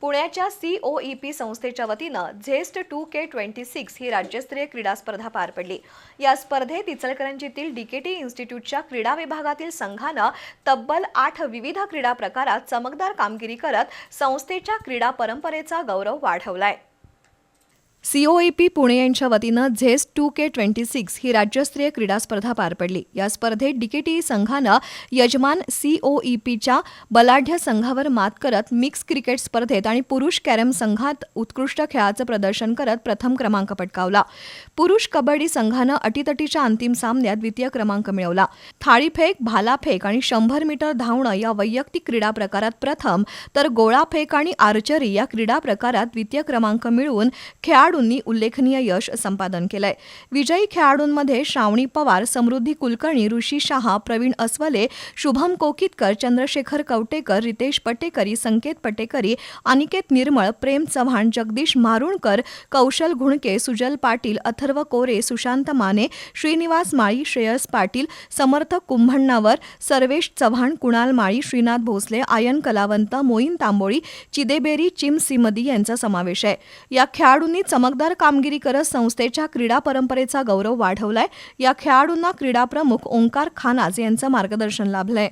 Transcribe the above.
पुण्याच्या सीओईपी संस्थेच्या वतीनं Zest two K twenty six ही राज्यस्तरीय क्रीडा स्पर्धा पार पडली. या स्पर्धेत इचलकरंजीतील डीकेटी इन्स्टिट्यूटच्या क्रीडा विभागातील संघानं तब्बल आठ विविध क्रीडा प्रकारात चमकदार कामगिरी करत संस्थेच्या क्रीडा परंपरेचा गौरव वाढवलाय. सीओएपी पुणे यांच्या वतीनं Zest two K twenty six ही राज्यस्तरीय क्रीडा स्पर्धा पार पडली. या स्पर्धेत डीकेटी संघानं यजमान सीओईपीच्या बलाढ्य संघावर मात करत मिक्स क्रिकेट स्पर्धेत आणि पुरुष कॅरम संघात उत्कृष्ट खेळाचं प्रदर्शन करत प्रथम क्रमांक पटकावला. पुरुष कबड्डी संघानं अटीतटीच्या अंतिम सामन्यात द्वितीय क्रमांक मिळवला. थाळीफेक भालाफेक आणि शंभर मीटर धावणं या वैयक्तिक क्रीडा प्रकारात प्रथम तर गोळाफेक आणि आर्चरी या क्रीडा प्रकारात द्वितीय क्रमांक मिळवून खेळाडूंनी उल्लेखनीय यश संपादन केलंय. विजयी खेळाडूंमध्ये श्रावणी पवार समृद्धी कुलकर्णी ऋषी शहा प्रवीण अस्वले शुभम कोकितकर चंद्रशेखर कवटेकर रितेश पटेकरी संकेत पटेकरी अनिकेत निर्मळ प्रेम चव्हाण जगदीश मारुणकर कौशल घुणके सुजल पाटील अथर्व कोरे सुशांत माने श्रीनिवास माळी श्रेयस पाटील समर्थ कुंभण्णावर सर्वेश चव्हाण कुणाल माळी श्रीनाथ भोसले आयन कलावंत मोईन तांबोळी चिदेबेरी चिम सिमदी यांचा समावेश आहे. या खेळाडूंनी चमकदार कामगिरी करत संस्थेच्या क्रीडा परंपरेचा गौरव वाढवलाय. या खेळाडूंना क्रीडा प्रमुख ओंकार खानाज यांचं मार्गदर्शन लाभलंय.